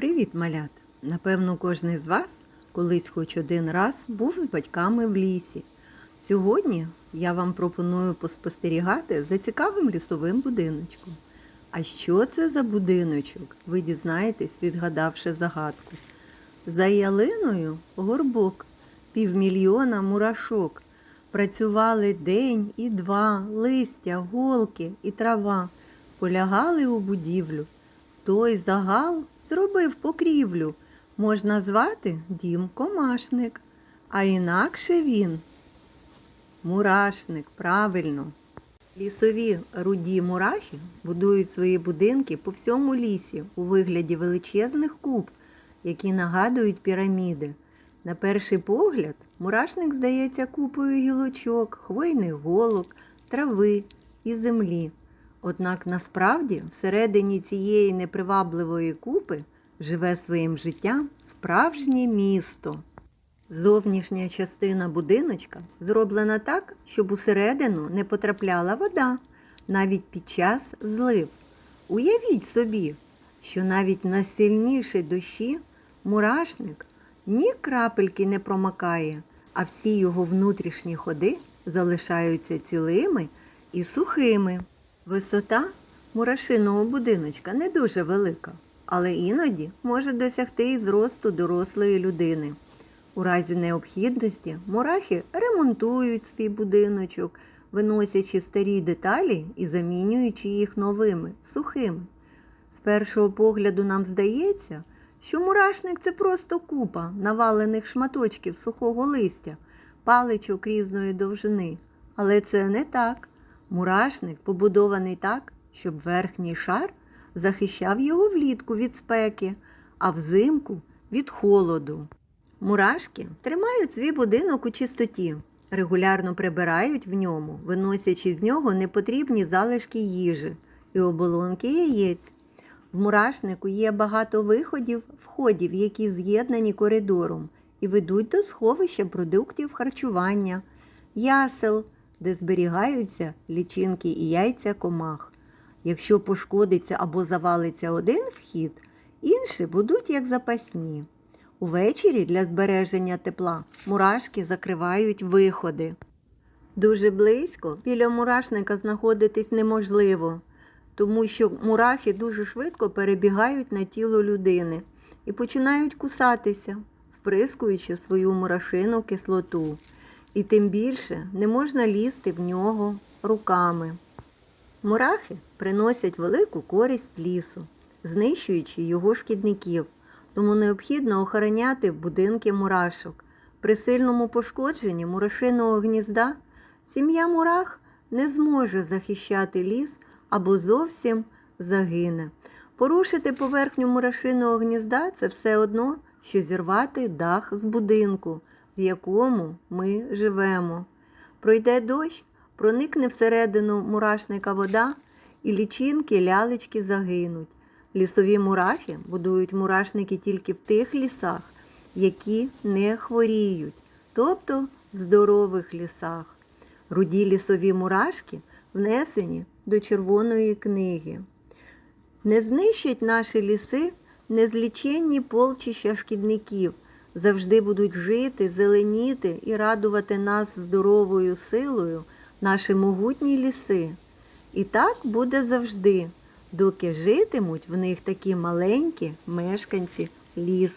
Привіт, малят! Напевно, кожен з вас колись хоч один раз був з батьками в лісі. Сьогодні я вам пропоную поспостерігати за цікавим лісовим будиночком. А що це за будиночок? Ви дізнаєтесь, відгадавши загадку. За ялиною горбок, півмільйона мурашок. Працювали день і два, листя, голки і трава, полягали у будівлю. Той загал зробив покрівлю. Можна звати дім комашник, а інакше він мурашник, правильно. Лісові руді мурахи будують свої будинки по всьому лісі у вигляді величезних куб, які нагадують піраміди. На перший погляд, мурашник здається купою гілочок, хвойних голок, трави і землі. Однак насправді всередині цієї непривабливої купи живе своїм життям справжнє місто. Зовнішня частина будиночка зроблена так, щоб усередину не потрапляла вода, навіть під час злив. Уявіть собі, що навіть на сильнішій дощі мурашник ні крапельки не промакає, а всі його внутрішні ходи залишаються цілими і сухими. Висота мурашиного будиночка не дуже велика, але іноді може досягти і зросту дорослої людини. У разі необхідності мурахи ремонтують свій будиночок, виносячи старі деталі і замінюючи їх новими, сухими. З першого погляду нам здається, що мурашник це просто купа навалених шматочків сухого листя, паличок різної довжини. Але це не так. Мурашник побудований так, щоб верхній шар захищав його влітку від спеки, а взимку від холоду. Мурашки тримають свій будинок у чистоті, регулярно прибирають в ньому, виносячи з нього непотрібні залишки їжі і оболонки яєць. В мурашнику є багато виходів, входів, які з'єднані коридором і ведуть до сховища продуктів харчування, ясел, де зберігаються лічинки і яйця комах. Якщо пошкодиться або завалиться один вхід, інші будуть як запасні. Увечері для збереження тепла мурашки закривають виходи. Дуже близько біля мурашника знаходитись неможливо, тому що мурахи дуже швидко перебігають на тіло людини і починають кусатися, вприскуючи свою мурашину кислоту. І тим більше не можна лізти в нього руками. Мурахи приносять велику користь лісу, знищуючи його шкідників, тому необхідно охороняти будинки мурашок. При сильному пошкодженні мурашиного гнізда сім'я мурах не зможе захищати ліс або зовсім загине. Порушити поверхню мурашиного гнізда це все одно, що зірвати дах з будинку, в якому ми живемо. Пройде дощ, проникне всередину мурашника вода, і лічинки, лялечки загинуть. Лісові мурахи будують мурашники тільки в тих лісах, які не хворіють, тобто в здорових лісах. Руді лісові мурашки внесені до Червоної книги. Не знищать наші ліси незліченні полчища шкідників, завжди будуть жити, зеленіти і радувати нас здоровою силою наші могутні ліси. І так буде завжди, доки житимуть в них такі маленькі мешканці лісу.